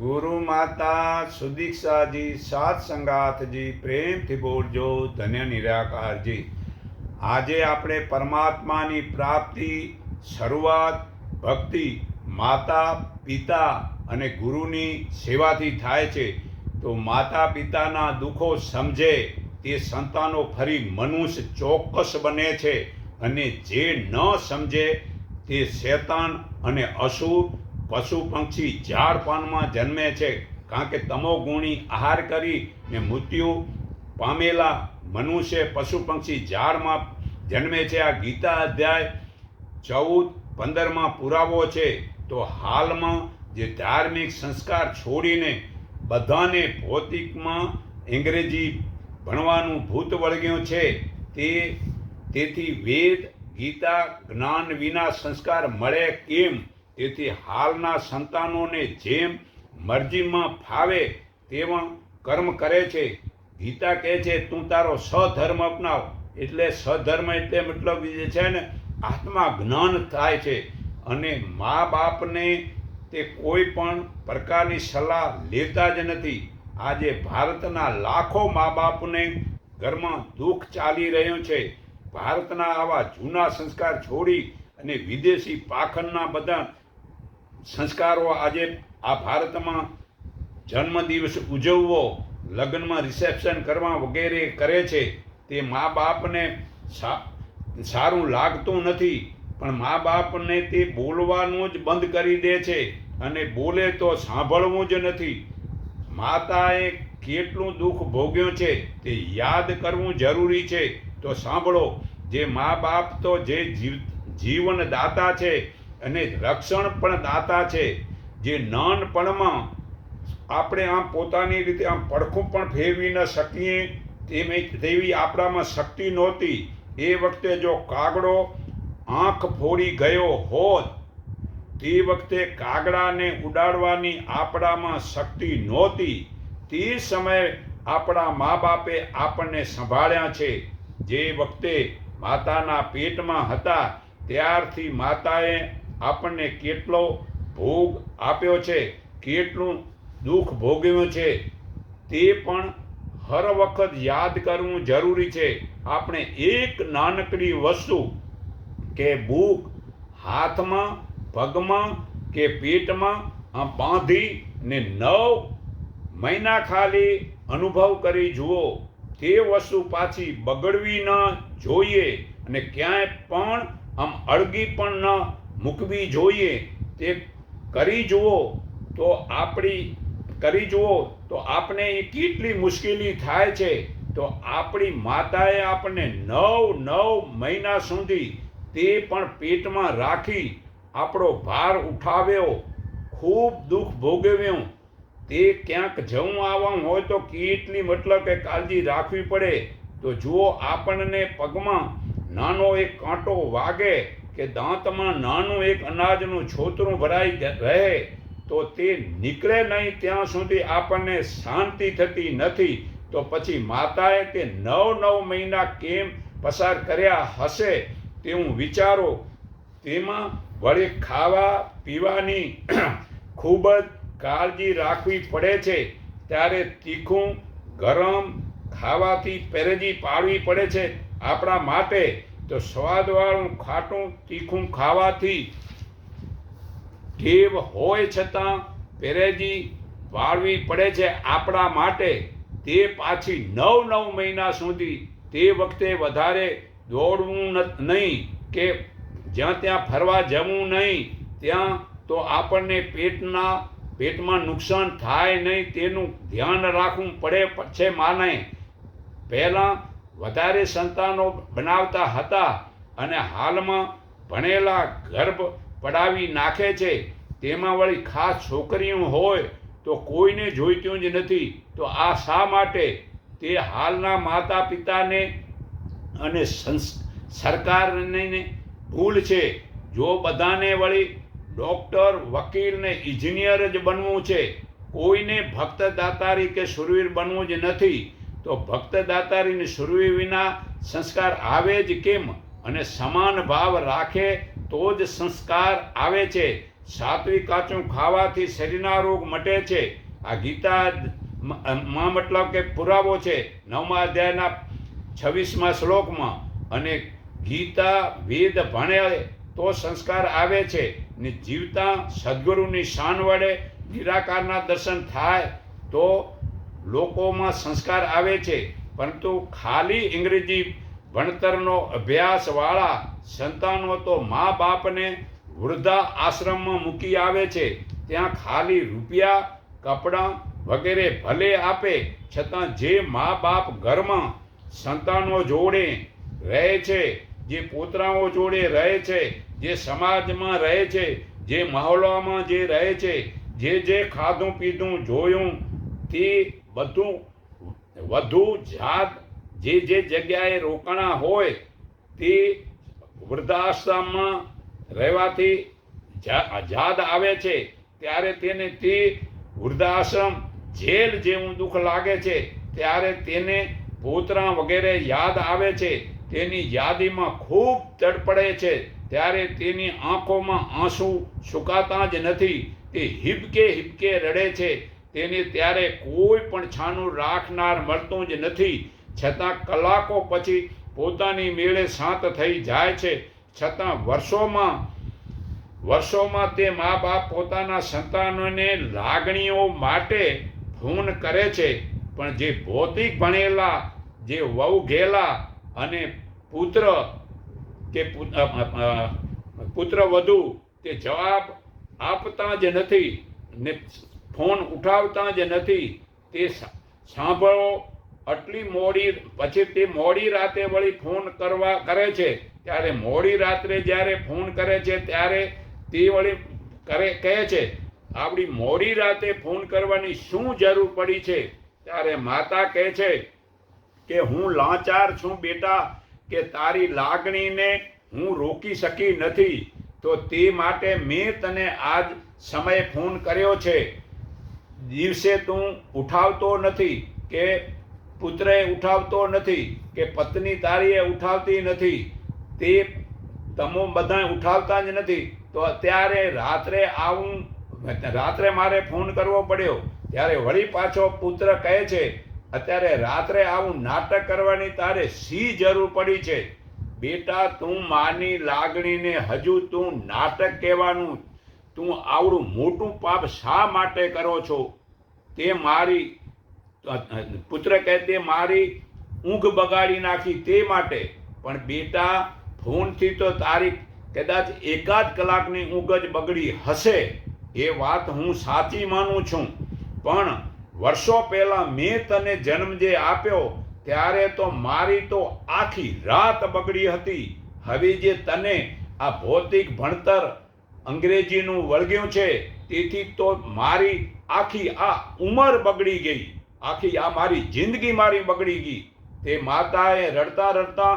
ગુરુ માતા સુદીક્ષાજી, સાત સંગાથજી પ્રેમથી બોલજો, ધન્ય નિરાકારજી. આજે આપણે પરમાત્માની પ્રાપ્તિ, શરૂઆત, ભક્તિ, માતા, પિતા અને ગુરુની સેવાથી થાય છે. તો માતા પિતાના દુઃખો સમજે, તે સંતાનો ફરી મનુષ્ય ચોક્કસ બને છે અને જે ન સમજે, તે શેતાન અને અસુર પશુ પંક્ષી ઝાડ પાનમાં જન્મે છે. કારણ કે તમો ગુણી આહાર કરી ને મૃત્યુ પામેલા મનુષ્ય પશુ પંક્ષી ઝાડમાં જન્મે છે. આ ગીતા અધ્યાય ચૌદ પંદરમાં પુરાવો છે. તો હાલમાં જે ધાર્મિક સંસ્કાર છોડીને બધાને ભૌતિકમાં અંગ્રેજી ભણવાનું ભૂત વળગ્યું છે, તે તેથી વેદ, ગીતા, જ્ઞાન વિના સંસ્કાર મળે કેમ? તેથી હાલના સંતાનોને જેમ મરજીમાં ફાવે તેવા કર્મ કરે છે. ગીતા કહે છે, તું તારો સધર્મ અપનાવ. એટલે સધર્મ એટલે મતલબ જે છે ને, આત્મા જ્ઞાન થાય છે. અને મા બાપને તે કોઈ પણ પ્રકારની સલાહ લેતા જ નથી. આજે ભારતના લાખો મા બાપને ઘરમાં દુઃખ ચાલી રહ્યું છે. ભારતના આવા જૂના સંસ્કાર છોડી અને વિદેશી પાખંડના બધા સંસ્કારો આજે આ ભારતમાં જન્મદિવસ ઉજવવો, લગ્નમાં રિસેપ્શન કરવા વગેરે કરે છે, તે મા બાપને સારું લાગતું નથી. પણ મા બાપને તે બોલવાનું જ બંધ કરી દે છે અને બોલે તો સાંભળવું જ નથી. માતાએ કેટલું દુઃખ ભોગ્યું છે તે યાદ કરવું જરૂરી છે. તો સાંભળો, જે મા બાપ તો જે જીવ, જીવનદાતા છે અને રક્ષણ પણ દાતા છે. જે નાનપણમાં આપણે આમ પોતાની રીતે આમ પડખું પણ ફેરવી ન શકીએ તેવી આપણામાં શક્તિ નહોતી. એ વખતે જો કાગડો આંખ ફોડી ગયો હોત, તે વખતે કાગડાને ઉડાડવાની આપણામાં શક્તિ નહોતી. તે સમયે આપણા મા બાપે આપણને સંભાળ્યા છે. જે વખતે માતાના પેટમાં હતા, ત્યારથી માતાએ આપણને કેટલો ભોગ આપ્યો છે, કેટલું દુઃખ ભોગવ્યું છે, તે પણ હર વખત યાદ કરવું જરૂરી છે. આપણે એક નાનકડી વસ્તુ કે ભૂખ હાથમાં, પગમાં કે પેટમાં બાંધી ને નવ મહિના ખાલી અનુભવ કરી જુઓ. તે વસ્તુ પાછી બગડવી ન જોઈએ અને ક્યાંય પણ આમ અળગી પણ ન મૂકવી જોઈએ તે કરી જુઓ તો આપણી, કરી જુઓ તો આપણે એ કેટલી મુશ્કેલી થાય છે, તો આપણી માતાએ આપણને નવ નવ મહિના સુધી તે પણ પેટમાં રાખી આપણો ભાર ઉઠાવ્યો, ખૂબ દુઃખ ભોગવ્યું. તે ક્યાંક જવું આવવાનું હોય તો કેટલી મતલબ કે કાળજી રાખવી પડે. તો જુઓ આપણને પગમાં નાનો એક કાંટો વાગે કે દાંતમાં નાનું એક અનાજનું છોતરું ભરાઈ રહે, તો તે નીકળે નહીં ત્યાં સુધી આપણને શાંતિ થતી નથી. તો પછી માતાએ તે નવ નવ મહિના કેમ પસાર કર્યા હશે તેવું વિચારો. તેમાં વળી ખાવા, પીવાની ખૂબ જ કાળજી રાખવી પડે છે. ત્યારે તીખું, ગરમ ખાવાથી પહેરેજી પાડવી પડે છે આપણા માટે. તો સ્વાદવાળું ખાટું તીખું ખાવાથી ટેવ હોય છતાં પહેરેજી વાળવી પડે છે આપણા માટે. તે પાછી નવ નવ મહિના સુધી તે વખતે વધારે દોડવું નહીં કે જ્યાં ત્યાં ફરવા જવું નહીં, ત્યાં તો આપણને પેટના, પેટમાં નુકસાન થાય નહીં તેનું ધ્યાન રાખવું પડે છે માને. પહેલાં વધારે સંતાનો બનાવતા હતા અને હાલમાં ભણેલા ગર્ભ પડાવી નાખે છે, તેમાં વળી ખાસ છોકરીઓ હોય તો કોઈને જોઈતું જ નથી. તો આ શા માટે? તે હાલના માતા પિતાને અને સરકારને ભૂલ છે. જો બધાને વળી ડૉક્ટર, વકીલ ને ઇજનેર જ બનવું છે, કોઈને ભક્ત દાતારી કે સુરવીર બનવું જ નથી. તો ભક્ત દાતારીની સુરવી વિના સંસ્કાર આવે જ કેમ? અને સમાન ભાવ રાખે તો જ સંસ્કાર આવે છે. સાત્વિક કાચું ખાવાથી શરીરના રોગ મટે છે. આ ગીતા માં મતલબ કે પુરાવો છે. નવમા અધ્યાયના છવ્વીસમાં શ્લોકમાં, અને ગીતા વેદ ભણે તો સંસ્કાર આવે છે. ને જીવતા સદગુરુની શાન વડે નિરાકારના દર્શન થાય તો લોકોમાં સંસ્કાર આવે છે, પરંતુ ખાલી અંગ્રેજી ભણતરનો અભ્યાસવાળા સંતાનો તો મા બાપને વૃદ્ધા આશ્રમમાં મૂકી આવે છે. ત્યાં ખાલી રૂપિયા, કપડાં વગેરે ભલે આપે, છતાં જે મા બાપ ઘરમાં સંતાનો જોડે રહે છે, જે પોતરાઓ જોડે રહે છે, જે સમાજમાં રહે છે, જે મહોલ્લામાં જે રહે છે, જે જે ખાધું પીધું જોયું, તે બધું વધુ જાત જે જે જગ્યાએ રોકાણા હોય તે વૃદ્ધાશ્રમમાં રહેવાથી જાદ આવે છે, ત્યારે તેને તે વૃદ્ધાશ્રમ જેલ જેવું દુઃખ લાગે છે, ત્યારે તેને પોતરા વગેરે યાદ આવે છે, તેની યાદીમાં ખૂબ તડપડે છે, ત્યારે તેની આંખોમાં આંસુ સુકાતા જ નથી, તે હિબકે હિબકે રડે છે તેને ત્યારે કોઈ પણ છાનું રાખનાર મળતું જ નથી. છતાં કલાકો પછી પોતાની મેળે શાંત થઈ જાય છે. છતાં વર્ષોમાં વર્ષોમાં તે મા બાપ પોતાના સંતાનોને લાગણીઓ માટે ફોન કરે છે. પણ જે ભૌતિક ભણેલા, જે વહુ ઘેલા અને પુત્ર કે પુત્ર વધુ તે જવાબ આપતા જ નથી ને ફોન ઉઠાવતા જ નથી. તે સાંભળો, આટલી મોડી પછી તે મોડી રાતે વળી ફોન કરવા, કરે છે. ત્યારે મોડી રાત્રે જ્યારે ફોન કરે છે, ત્યારે તે વળી કરે, કહે છે, આપણી મોડી રાતે ફોન કરવાની શું જરૂર પડી છે? ત્યારે માતા કહે છે કે, હું લાચાર છું બેટા, કે તારી લાગણીને હું રોકી શકી નથી. તો તે માટે મેં તને આજ સમયે ફોન કર્યો છે. દિવસે તું ઉઠાવતો નથી કે પુત્રએ ઉઠાવતો નથી કે પત્ની તારીએ ઉઠાવતી નથી, તે તમો બધા ઉઠાવતા જ નથી, તો અત્યારે રાત્રે આવું, રાત્રે મારે ફોન કરવો પડ્યો. ત્યારે વળી પાછો પુત્ર કહે છે, અત્યારે રાત્રે આવું નાટક કરવાની તારે સી જરૂર પડી છે? બેટા, તું માની લાગણીને હજુ તું નાટક કહેવાનું, તું આવડું મોટું પાપ શા માટે કરો છો? તે મારી પુત્ર કહે તે મારી ઊંઘ બગાડી નાખી તે માટે. પણ બેટા, ફોનથી તો તારી કદાચ એકાદ કલાકની ઊંઘ જ બગડી હશે, એ વાત હું સાચી માનું છું. પણ વર્ષો પહેલાં મેં તને જન્મ જે આપ્યો, ત્યારે તો મારી તો આખી રાત બગડી હતી. હવે જે તને આ ભૌતિક ભણતર અંગ્રેજીનું વળગ્યું છે, તેથી તો મારી આખી આ ઉંમર બગડી ગઈ. આખી આ મારી જિંદગી મારી બગડી ગઈ. તે માતાએ રડતા રડતા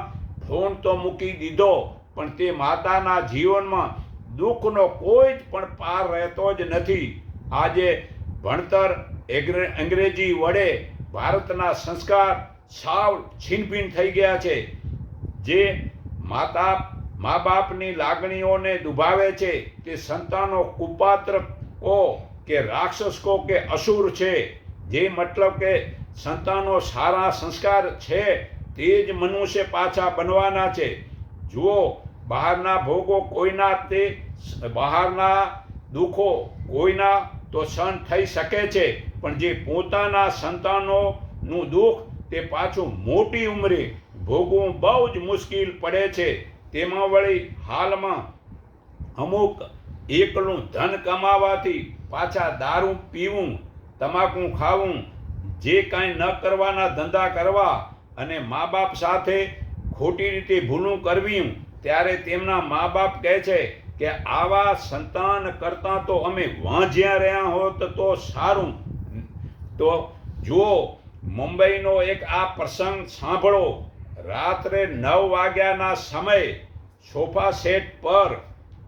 ફોન તો મૂકી દીધો, પણ તે માતાના જીવનમાં દુઃખનો કોઈ જ પણ પાર રહેતો જ નથી. આજે ભણતર અંગ્રેજી વડે ભારતના સંસ્કાર સાવ છીનભીન થઈ ગયા છે. જે માતા મા બાપની લાગણીઓને દુભાવે છે તે સંતાનો કુપાત્ર કો કે રાક્ષસ કો કે અસુર છે. જે મતલબ કે સંતાનો સારા સંસ્કાર છે તે જ મનુષ્ય પાછા બનવાના છે. જુઓ, બહારના ભોગો કોઈના તે બહારના દુઃખો કોઈના તો સહન થઈ શકે છે. પણ જે પોતાના સંતાનોનું દુઃખ તે પાછું મોટી ઉંમરે ભોગવું બહુ જ મુશ્કેલ પડે છે. તેમાં વળી હાલમાં અમુક એકલું ધન કમાવાથી પાછા દારૂ પીવું, તમાકુ ખાવું, જે કાંઈ ન કરવાના ધંધા કરવા અને મા બાપ સાથે ખોટી રીતે ભૂલું કરવી ત્યારે તેમના મા બાપ કહે છે કે, આવા સંતાન કરતાં તો અમે વાંઝ્યા રહ્યા હોત તો સારું. તો જુઓ, મુંબઈનો એક આ પ્રસંગ સાંભળો. રાત્રે નવ વાગ્યાના સમયે સોફા સેટ પર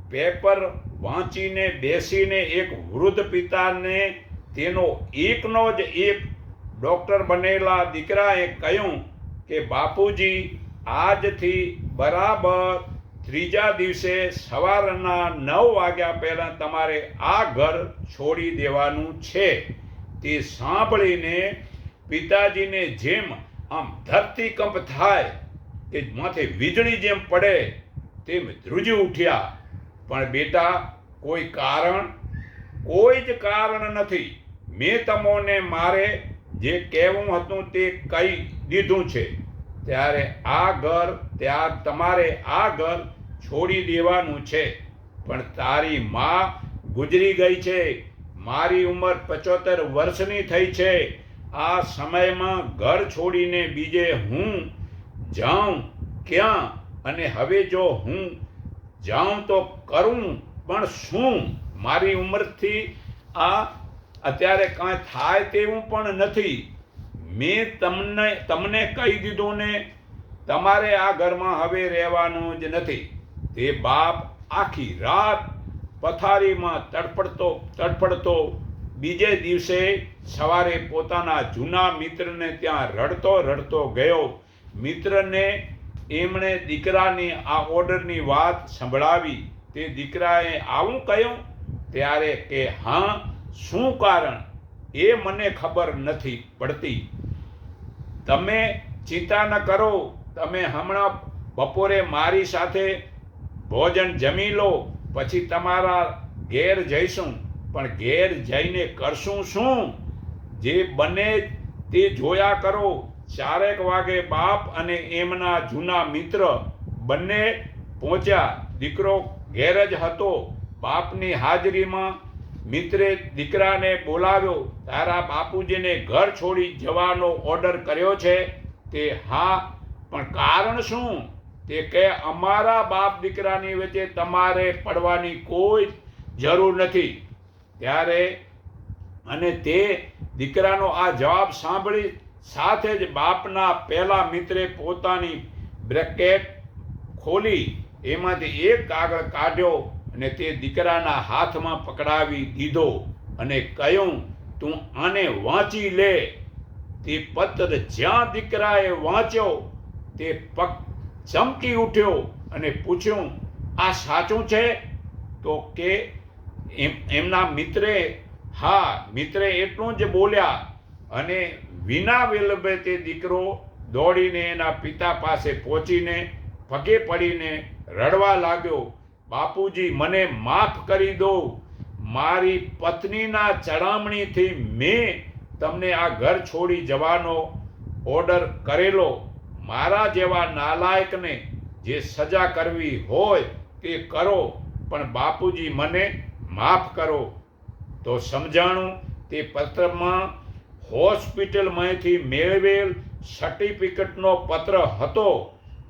પેપર વાંચીને બેસીને એક વૃદ્ધ પિતાને તેનો એકનો જ એક ડૉક્ટર બનેલા દીકરાએ કહ્યું કે, બાપુજી, આજથી બરાબર ત્રીજા દિવસે સવારના નવ વાગ્યા પહેલાં તમારે આ ઘર છોડી દેવાનું છે. તે સાંભળીને પિતાજીને જેમ આમ ધરતીકંપ થાય કે માથે વીજળી જેમ પડે તેમ ધ્રુજી ઉઠ્યા. પણ બેટા, કોઈ કારણ, કોઈ જ કારણ નથી. મેં તમોને મારે જે કહેવું હતું તે કહી દીધું છે. ત્યારે આ ઘર, ત્યાં તમારે આ ઘર છોડી દેવાનું છે. પણ તારી માં ગુજરી ગઈ છે. મારી ઉંમર પચોતેર વર્ષની થઈ છે. આ સમયમાં ઘર છોડીને બીજે હું જાઉં ક્યાં અને હવે જો હું જાઉં તો કરું પણ શું? મારી ઉંમરથી આ અત્યારે કાંઈ થાય તેવું પણ નથી. મેં તમને તમને કહી દીધું ને તમારે આ ઘરમાં હવે રહેવાનું જ નથી. તે બાપ આખી રાત પથારીમાં તડપડતો તડપડતો બીજે દિવસે સવારે પોતાના જૂના મિત્રને ત્યાં રડતો રડતો ગયો. મિત્રને એમણે દીકરાની આ ઓર્ડરની વાત સંભળાવી. તે દીકરાએ આવું કહ્યું ત્યારે કે, હા, શું કારણ? એ મને ખબર નથી પડતી. તમે ચિંતા ન કરો. તમે હમણાં બપોરે મારી સાથે ભોજન જમી લો. પછી તમારા ઘેર જઈશું. પણ ઘેર જઈને કરશું શું? જે બને તે જોયા કરો. ચારેક વાગે બાપ અને એમના જૂના મિત્ર બંને પહોંચ્યા. દીકરો ઘેર જ હતો. બાપની હાજરીમાં મિત્રે દીકરાને બોલાવ્યો, તારા બાપુજીને ઘર છોડી જવાનો ઓર્ડર કર્યો છે. તે, હા, પણ કારણ શું? તે કે અમારા બાપ દીકરાની વચ્ચે તમારે પડવાની કોઈ જરૂર નથી. ત્યારે અને તે દીકરાનો આ જવાબ સાંભળી સાથે જ બાપના પહેલા મિત્રે પોતાની બ્રેકેટ ખોલી, એમાંથી એક કાગળ કાઢ્યો અને તે દીકરાના હાથમાં પકડાવી દીધો અને કહ્યું, તું આને વાંચી લે. તે પત્ર જ્યાં દીકરાએ વાંચ્યો, તે પક ચમકી ઉઠ્યો અને પૂછ્યું, આ સાચું છે? તો કે એમ, એમના મિત્રે, હા, મિત્રે એટલું જ બોલ્યા અને વિના વિલંબે તે દીકરો દોડીને એના પિતા પાસે પહોંચીને પગે પડીને રડવા લાગ્યો, બાપુજી, મને માફ કરી દો. મારી પત્નીના ચડામણીથી મેં તમને આ ઘર છોડી જવાનો ઓર્ડર કરેલો. મારા જેવા નાલાયકને જે સજા કરવી હોય તે કરો, પણ બાપુજી, મને માફ કરો. તો સમજાણું, તે પત્રમાં હોસ્પિટલમાંથી મેળવેલ સર્ટિફિકેટનો પત્ર હતો.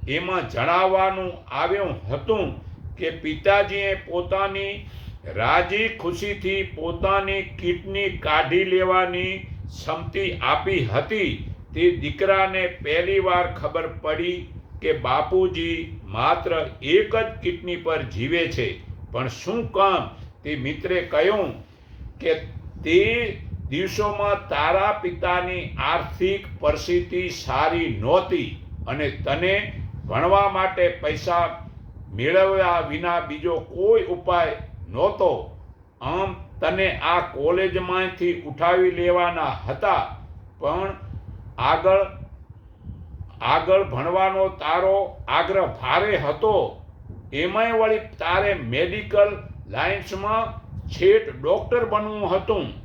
એમાં જણાવવાનું આવ્યું હતું કે પિતાજીએ પોતાની રાજી ખુશીથી પોતાની કિડની કાઢી લેવાની સંમતિ આપી હતી. તે દીકરાને પહેલીવાર ખબર પડી કે બાપુજી માત્ર એક જ કિડની પર જીવે છે. પણ શું કામ? તે મિત્રે કહ્યું કે તે દિવસોમાં તારા પિતાની આર્થિક પરિસ્થિતિ સારી નહોતી અને તને ભણવા માટે પૈસા મેળવ્યા વિના બીજો કોઈ ઉપાય નહોતો. આમ તને આ કોલેજમાંથી ઉઠાવી લેવાના હતા, પણ આગળ આગળ ભણવાનો તારો આગ્રહ ભારે હતો. એમાંય વળી તારે મેડિકલ લાઇન્સમાં છેટ ડૉક્ટર બનવું હતું.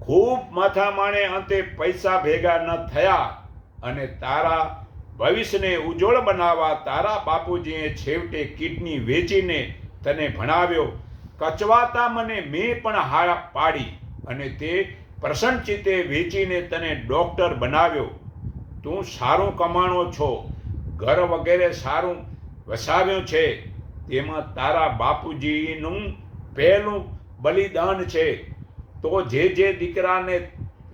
ખૂબ માથામાણે અંતે પૈસા ભેગા ન થયા અને તારા ભવિષ્યને ઉજ્જવળ બનાવવા તારા બાપુજીએ છેવટે કિડની વેચીને તને ભણાવ્યો. કચવાતા મને મેં પણ હા પાડી અને તે પ્રસન્નચિત્તે વેચીને તને ડૉક્ટર બનાવ્યો. તું સારું કમાણો છો. ઘર વગેરે સારું વસાવ્યું છે. તેમાં તારા બાપુજીનું પહેલું બલિદાન છે. તો જે જે દીકરાને,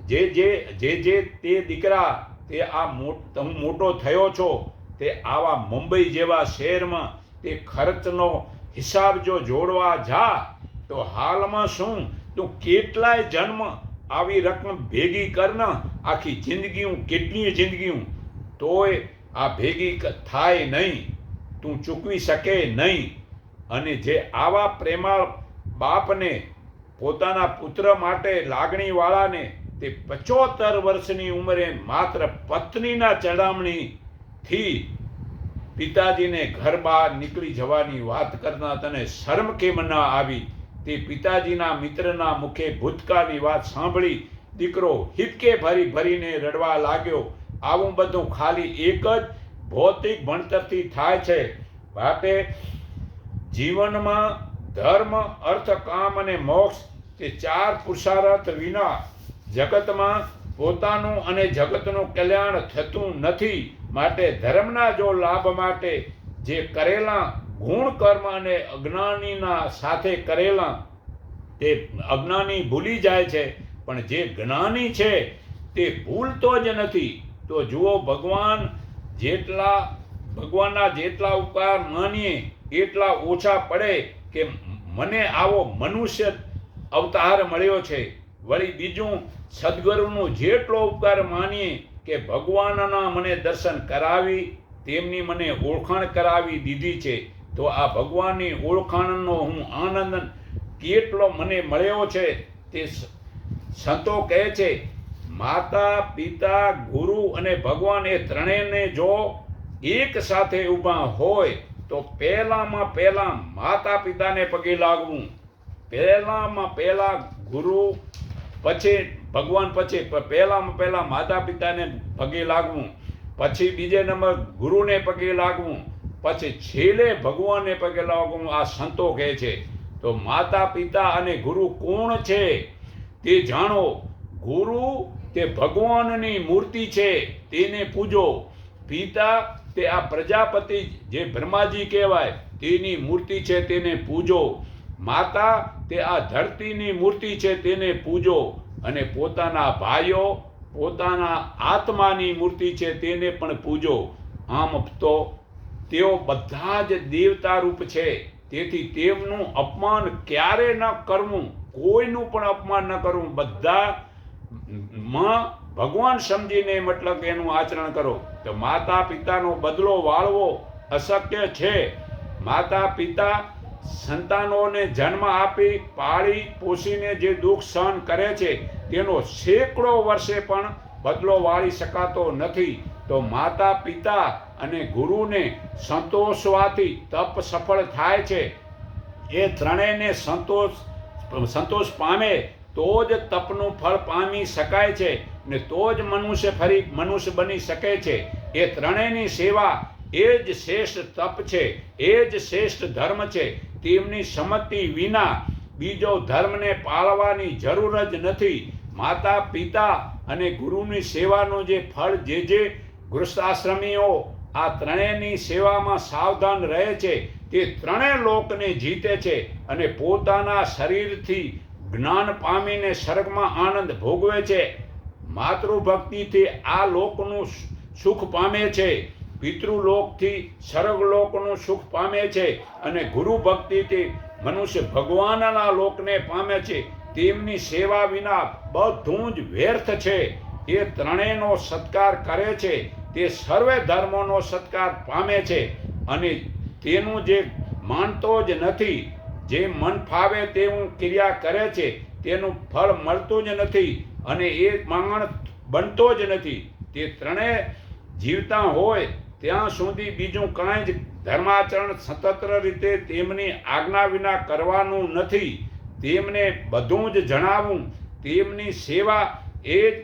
જે જે જે જે તે દીકરા, તે આ તમે મોટો થયો છો, તે આવા મુંબઈ જેવા શહેરમાં તે ખર્ચનો હિસાબ જો જોડવા જા, તો હાલમાં શું? તું કેટલાય જન્મ આવી રકમ ભેગી કરન આખી જિંદગીઓ કેટલી જિંદગીઓ તોય આ ભેગી થાય નહીં. તું ચૂકવી શકે નહીં. અને જે આવા પ્રેમાળ બાપને પોતાના પુત્ર માટે લાગણીવાળાને તે પચોતેર વર્ષની ઉંમરે માત્ર પત્નીના ચડામણીથી પિતાજીને ઘર બહાર નીકળી જવાની વાત કરતા તને શરમ કેમ ન આવી? તે પિતાજીના મિત્રના મુખે ભૂતકાળની વાત સાંભળી દીકરો હિપકે ભરી ભરીને રડવા લાગ્યો. આવું બધું ખાલી એક જ ભૌતિક ભણતરથી થાય છે. માટે જીવનમાં ધર્મ, અર્થ, કામ અને મોક્ષ તે ચાર પુરુષાર્થ વિના જગતમાં પોતાનું અને જગતનું કલ્યાણ થતું નથી. માટે ધર્મના જો લાભ માટે જે કરેલા ગુણ, કર્મ અને અજ્ઞાનીના સાથે કરેલા તે અજ્ઞાની ભૂલી જાય છે. પણ જે જ્ઞાની છે તે ભૂલતો જ નથી. તો જુઓ ભગવાન જેટલા ભગવાનના જેટલા ઉપકાર માનીએ, એટલા ઓછા પડે કે મને આવો મનુષ્ય અવતાર મળ્યો છે. વળી બીજું, સદગુરુનો જેટલો ઉપકાર માનીએ કે ભગવાનના મને દર્શન કરાવી, તેમની મને ઓળખાણ કરાવી દીધી છે, તો આ ભગવાનની ઓળખાણનો હું આનંદ કેટલો મને મળ્યો છે તે સંતો કહે છે માતા, પિતા, ગુરુ અને ભગવાન એ ત્રણેયને જો એક સાથે ઊભા હોય, તો પહેલામાં પહેલાં માતા પિતાને પગે લાગવું, પહેલામાં પહેલાં ગુરુ, પછી ભગવાન પછી પહેલામાં પહેલાં માતા પિતાને પગે લાગવું, પછી બીજે નંબર ગુરુને પગે લાગવું, પછી છેલ્લે ભગવાનને પગે લાગવું, આ સંતો કહે છે. તો માતા, પિતા અને ગુરુ કોણ છે? તે જાણો, ગુરુ તે ભગવાનની મૂર્તિ છે તેને પૂજો. પિતા તે આ પ્રજાપતિ જે બ્રહ્માજી કહેવાય, તેની મૂર્તિ છે તેને પૂજો. માતા તે આ ધરતીની મૂર્તિ છે તેને પૂજો. અને પોતાના ભાઈઓ, પોતાના આત્માની મૂર્તિ છે તેને પણ પૂજો. આમ તો તેઓ બધા જ દેવતા રૂપ છે. તેથી તેમનું અપમાન ક્યારે ન કરવું, કોઈનું પણ અપમાન ન કરવું. બધા માં, ભગવાન સમજીને મતલબ એનું આચરણ કરો. તો માતા પિતાનો બદલો વાળવો અશક્ય છે. માતા પિતા સંતાનોને જન્મ આપી, પાળી, પોષીને જે દુઃખ સહન કરે છે, તેનો સેંકડો વર્ષે પણ બદલો વાળી શકાતો નથી. તો માતા પિતા અને ગુરુને સંતોષવાથી તપ સફળ થાય છે. એ ત્રણેયને સંતોષ સંતોષ પામે તો જ તપનું ફળ પામી શકાય છે ને તો જ મનુષ્ય ફરી મનુષ્ય બની શકે છે. એ ત્રણેયની સેવા એ જ શ્રેષ્ઠ તપ છે, એ જ શ્રેષ્ઠ ધર્મ છે. તેમની સંમતિ વિના બીજો ધર્મને પાળવાની જરૂર જ નથી. માતા, પિતા અને ગુરુની સેવાનું જે ફળ જે જે ગૃહસ્થાશ્રમીઓ આ ત્રણેયની સેવામાં સાવધાન રહે છે, તે ત્રણેય લોકને જીતે છે અને પોતાના શરીરથી જ્ઞાન પામીને સ્વર્ગમાં આનંદ ભોગવે છે. માતૃભક્તિથી આ લોકનું સુખ પામે છે. પિતૃલોકથી સ્વર્ગલોકનું સુખ પામે છે અને ગુરુ ભક્તિથી મનુષ્ય ભગવાનના લોકને પામે છે. તેમની સેવા વિના બધું જ વ્યર્થ છે. એ ત્રણેયનો સત્કાર કરે છે. તે સર્વે ધર્મોનો સત્કાર પામે છે. અને તેનું જે માનતો જ નથી જે મન ફાવે તેવું ક્રિયા કરે છે, તેનું ફળ મળતું જ નથી અને એ માંગણ બનતો જ નથી. તે ત્રણેય જીવતા હોય, ત્યાં સુધી બીજું કાંઈ જ ધર્માચરણ સ્વતંત્ર રીતે તેમની આજ્ઞા વિના કરવાનું નથી. તેમને બધું જ જણાવવું તેમની સેવા એ જ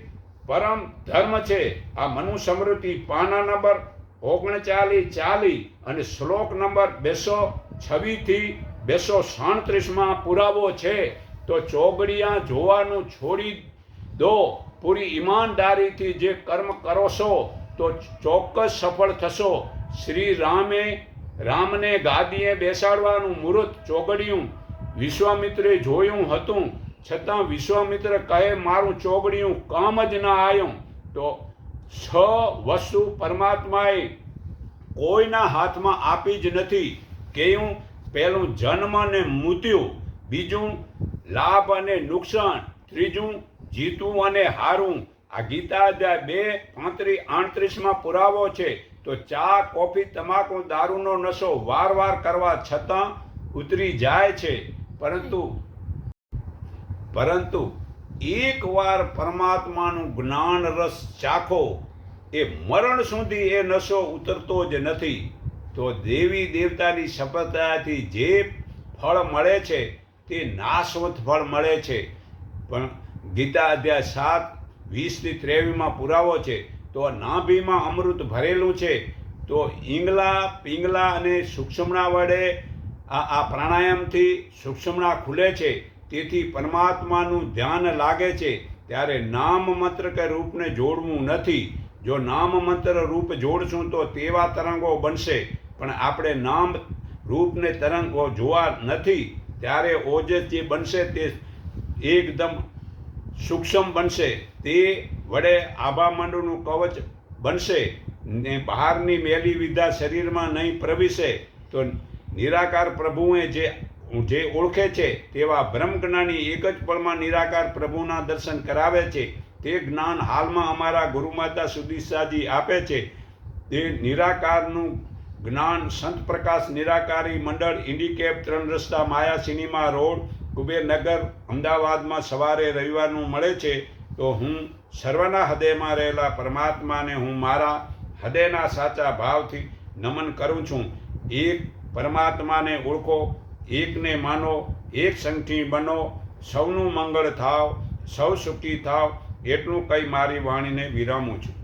પરમ ધર્મ છે. આ મનુ સમૃદ્ધિ પાના નંબર ઓગણચાલીસ ચાલી અને શ્લોક નંબર બેસો છવ્વીસથી બેસો સાડત્રીસમાં પુરાવો છે, તો ચોગડિયા જોવાનું છોડી દો. પૂરી ઈમાનદારીથી જે કર્મ કરો છો, તો ચોક્કસ સફળ થશો. શ્રી રામે રામને ગાદીએ બેસાડવાનું મુહૂર્ત ચોગડિયું. વિશ્વામિત્રે જોયું હતું. છતાં વિશ્વામિત્ર કહે, મારું ચોગડિયું કામ જ ના આવ્યું તો છ વસ્તુ પરમાત્માએ કોઈના હાથમાં આપી જ નથી. કેવું પહેલું જન્મ અને મૃત્યુ, બીજું લાભ અને નુકસાન, ત્રીજું જીતવું અને હારવું આ ગીતા અધ્યાય બે પાંત્રીસ આડત્રીસમાં પુરાવો છે. તો ચા, કોફી, તમાકુ, દારૂનો નશો વાર વાર કરવા છતાં ઉતરી જાય છે. પરંતુ પરંતુ એકવાર પરમાત્માનું જ્ઞાન રસ ચાખો, એ મરણ સુધી એ નશો ઉતરતો જ નથી. તો દેવી દેવતાની સફળતાથી જે ફળ મળે છે, તે નાશવંત ફળ મળે છે. પણ ગીતા અધ્યાય સાત, વીસથી ત્રેવીસમાં પુરાવો છે, તો નાભીમાં અમૃત ભરેલું છે, તો ઈંગલા, પિંગલા અને સૂક્ષ્મણા વડે આ આ પ્રાણાયામથી સૂક્ષ્મણા ખુલે છે, તેથી પરમાત્માનું ધ્યાન લાગે છે, ત્યારે નામ મંત્ર કે રૂપને જોડવું નથી. જો નામ મંત્ર રૂપ જોડશું તો તેવા તરંગો બનશે. પણ આપણે નામ, રૂપને તરંગો જોવા નથી, ત્યારે ઓજસ જે બનશે તે એકદમ સૂક્ષ્મ બનશે. તે વડે આભામંડળનું કવચ બનશે ને બહારની મેલી વિદ્યા શરીરમાં નહીં પ્રવેશે, તો નિરાકાર પ્રભુએ જે જે ઓળખે છે તેવા બ્રહ્મજ્ઞાની એક જ પળમાં નિરાકાર પ્રભુના દર્શન કરાવે છે. તે જ્ઞાન હાલમાં અમારા ગુરુમાતા સુદીશાજી આપે છે. તે નિરાકારનું જ્ઞાન સંત પ્રકાશ નિરાકારી મંડળ, ઇન્ડિકેપ, ત્રણ રસ્તા, માયા સિનેમા રોડ, કુબેરનગર, અમદાવાદમાં સવારે રવિવારનું મળે છે, તો હું સર્વના હૃદયમાં રહેલા પરમાત્માને હું મારા હૃદયના સાચા ભાવથી નમન કરું છું. એક પરમાત્માને ઓળખો, એકને માનો, એક સંગઠી બનો, સૌનું મંગળ થાવ, સૌ સુખી થાવ, એટલું કંઈ મારી વાણીને વિરામું છું.